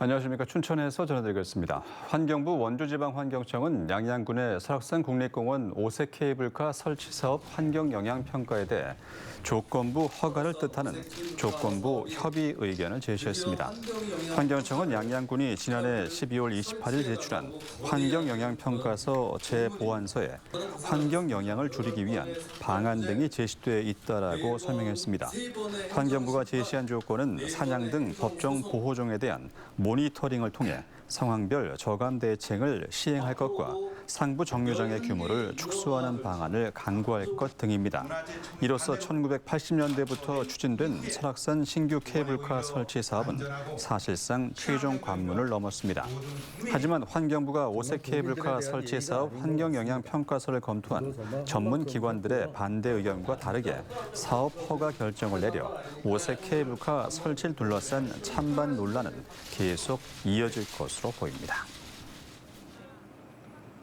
안녕하십니까. 춘천에서 전해드리겠습니다. 환경부 원주지방환경청은 양양군의 설악산 국립공원 오색 케이블카 설치 사업 환경 영향 평가에 대해 조건부 허가를 뜻하는 조건부 협의 의견을 제시했습니다. 환경청은 양양군이 지난해 12월 28일 제출한 환경 영향 평가서 재보완서에 환경 영향을 줄이기 위한 방안 등이 제시돼 있다라고 설명했습니다. 환경부가 제시한 조건은 사냥 등 법정 보호종에 대한 모니터링을 통해 상황별 저감 대책을 시행할 것과 상부 정류장의 규모를 축소하는 방안을 강구할 것 등입니다. 이로써 1980년대부터 추진된 설악산 신규 케이블카 설치 사업은 사실상 최종 관문을 넘었습니다. 하지만 환경부가 오색 케이블카 설치 사업 환경 영향 평가서를 검토한 전문 기관들의 반대 의견과 다르게 사업 허가 결정을 내려 오색 케이블카 설치를 둘러싼 찬반 논란은 계속 이어질 것으로 보입니다.